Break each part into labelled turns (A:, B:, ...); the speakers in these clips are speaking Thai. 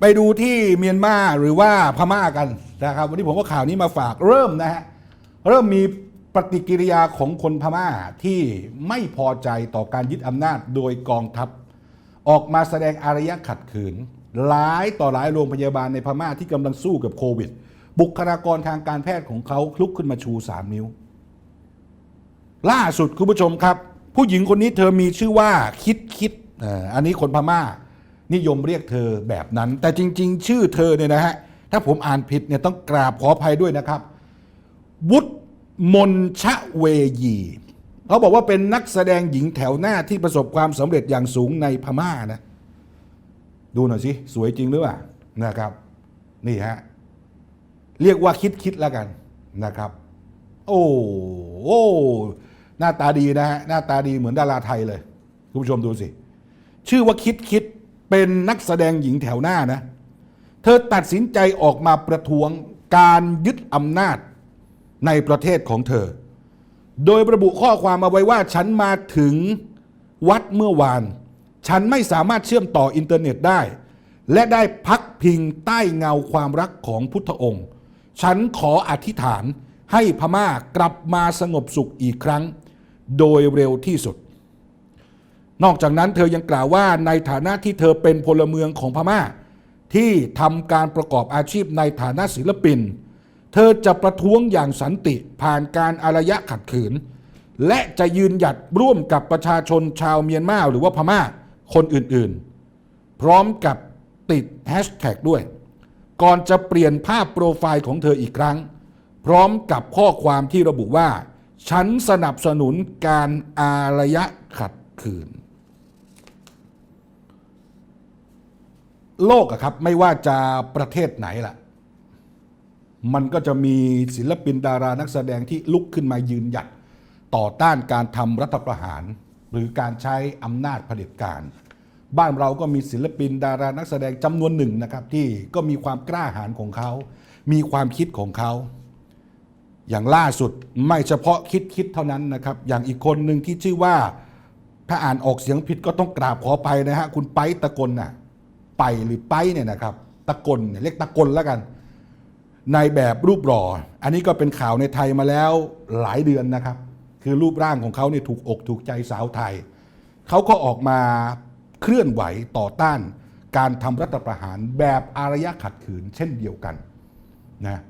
A: ไปดูที่เมียนมาหรือว่าพม่ากันนะครับ วันนี้ผมก็ข่าวนี้มาฝากเริ่มนะฮะเริ่มมีปฏิกิริยาของคนพม่าที่ไม่พอใจต่อการยึดอำนาจโดยกองทัพ ออกมาแสดงอารยะขัดขืนหลายต่อหลายโรงพยาบาลในพม่าที่กำลังสู้กับโควิด บุคลากรทางการแพทย์ของเขาลุกขึ้นมาชู 3 นิ้ว ล่าสุดคุณผู้ชมครับ ผู้หญิงคนนี้เธอมีชื่อว่าคิดคิดอันนี้คนพม่า นิยมเรียกเธอแบบนั้น แต่จริง ๆ ชื่อเธอเนี่ยนะฮะถ้าผมอ่านผิดเนี่ยต้องกราบขออภัยด้วยนะครับวุฒมนชะเวยีเขาบอกว่าเป็นนักแสดงหญิงแถวหน้าที่ประสบความสำเร็จอย่างสูงในพม่านะดูหน่อยสิสวยจริงหรือเปล่านะครับ นี่ฮะเรียกว่าคิดคิดแล้วกันนะครับ โอ้โอ้หน้าตาดีนะฮะหน้าตาดีเหมือนดาราไทยเลย คุณผู้ชมดูสิ ชื่อว่าคิดคิด เป็นนักแสดงหญิงแถวหน้านะ เธอตัดสินใจออกมาประท้วงการยึดอำนาจในประเทศของเธอ โดยระบุข้อความมาไว้ว่าฉันมาถึงวัดเมื่อวาน ฉันไม่สามารถเชื่อมต่ออินเทอร์เน็ตได้ และได้พักพิงใต้เงาความรักของพุทธองค์ ฉันขออธิษฐานให้พม่ากลับมาสงบสุขอีกครั้ง โดยเร็วที่สุด นอกจากนั้นเธอยังกล่าวว่าในฐานะที่เธอเป็นพลเมืองของพม่า ที่ทำการประกอบอาชีพในฐานะศิลปิน เธอจะประท้วงอย่างสันติผ่านการอารยะขัดขืน และจะยืนหยัดร่วมกับประชาชนชาวเมียนมาหรือว่าพม่าคนอื่นๆ พร้อมกับติดแฮชแท็กด้วย ก่อนจะเปลี่ยนภาพโปรไฟล์ของเธออีกครั้ง พร้อมกับข้อความที่ระบุว่า ฉันสนับสนุนการอารยะขัดขืน โลกอะครับไม่ว่าจะประเทศไหนล่ะ มันก็จะมีศิลปินดารานักแสดงที่ลุกขึ้นมายืนหยัดต่อต้านการทำรัฐประหาร หรือการใช้อำนาจเผด็จการ บ้านเราก็มีศิลปินดารานักแสดงจำนวนหนึ่งนะครับ ที่ก็มีความกล้าหาญของเขา มีความคิดของเขาอย่างล่าสุดไม่เฉพาะคิดคิดเท่านั้นนะครับ อย่างอีกคนหนึ่งที่ชื่อว่าถ้าอ่านออกเสียงผิดก็ต้องกราบขอไปนะฮะคุณไปตะกลน่ะ ไปหรือไปเนี่ยนะครับตะกลเนี่ยเรียกตะกลแล้วกันในแบบรูปหล่อ อันนี้ก็เป็นข่าวในไทยมาแล้วหลายเดือนนะครับ คือรูปร่างของเขาเนี่ยถูกอกถูกใจสาวไทย เขาก็ออกมาเคลื่อนไหวต่อต้าน การทำรัฐประหารแบบอารยะขัดขืนเช่นเดียวกันนะ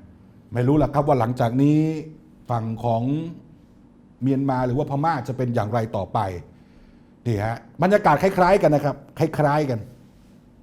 A: ไม่รู้ล่ะครับว่าหลังจากนี้ฝั่งของเมียนมาหรือว่าพม่าจะเป็นอย่างไรต่อไปนี่ฮะบรรยากาศคล้าย ๆ กันนะครับ คล้าย ๆ กัน